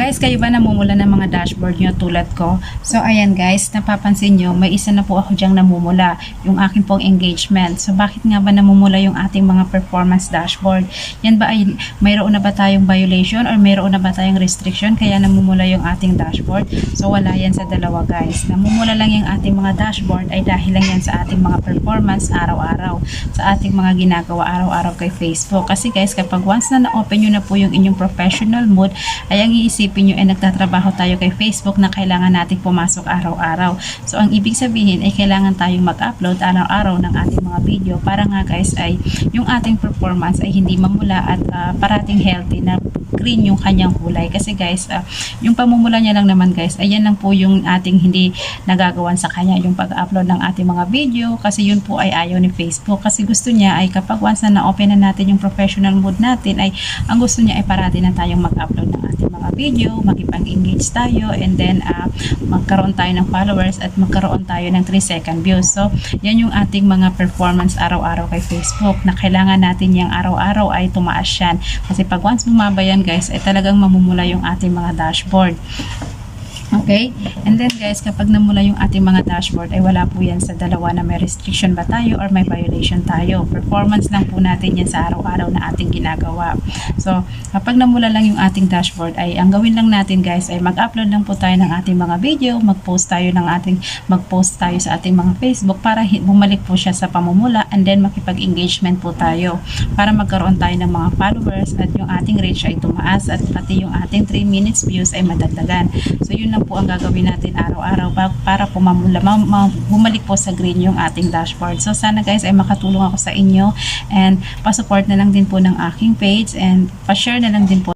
Guys, kayo ba namumula ng mga dashboard nyo tulad ko? So, ayan guys, napapansin nyo, may isa na po ako dyang namumula, yung aking pong engagement. So, bakit nga ba namumula yung ating mga performance dashboard? Yan ba ay, mayroon na ba tayong violation or mayroon na ba tayong restriction kaya namumula yung ating dashboard? So, wala yan sa dalawa guys. Namumula lang yung ating mga dashboard ay dahil lang yan sa ating mga performance araw-araw, sa ating mga ginagawa araw-araw kay Facebook. Kasi guys, kapag once na na-open nyo na po yung inyong professional mode, ay ang iisipin nyo ay nagtatrabaho tayo kay Facebook na kailangan natin pumasok araw-araw. So, ang ibig sabihin ay kailangan tayong mag-upload araw-araw ng ating mga video para nga guys ay yung ating performance ay hindi mamula at ah, parating healthy na green yung kanyang kulay. Kasi guys, ah, yung pamumula niya lang naman guys, ayan lang po yung ating hindi nagagawan sa kanya, yung pag-upload ng ating mga video kasi yun po ay ayaw ni Facebook. Kasi gusto niya ay kapag once na na-open na natin yung professional mode natin ay ang gusto niya ay parati na tayong mag-upload ng ating mga video, makipag-engage tayo and then ah, magkaroon tayo ng followers at magkaroon tayo ng 3 second views. So, yan yung ating mga performance araw-araw kay Facebook na kailangan natin yung araw-araw ay tumaas yan. Kasi pag once bumaba yan guys, ay talagang mamumula yung ating mga dashboard. Okay? And then guys, kapag namula yung ating mga dashboard, ay wala po yan sa dalawa na may restriction ba tayo or may violation tayo. Performance lang po natin yan sa araw-araw na ating ginagawa. So, kapag namula lang yung ating dashboard, ay ang gawin lang natin guys, ay mag-upload lang po tayo ng ating mga video, mag-post tayo ng ating, mag-post tayo sa ating mga Facebook para bumalik po siya sa pamumula and then makipag-engagement po tayo para magkaroon tayo ng mga followers at yung ating reach ay tumaas at pati yung ating 3 minutes views ay madagdagan. So, yun lang po ang gagawin natin araw-araw pa- para po ma- bumalik po sa green yung ating dashboard. So, sana guys ay makatulong ako sa inyo and pa-support na lang din po ng aking page and pa-share na lang din po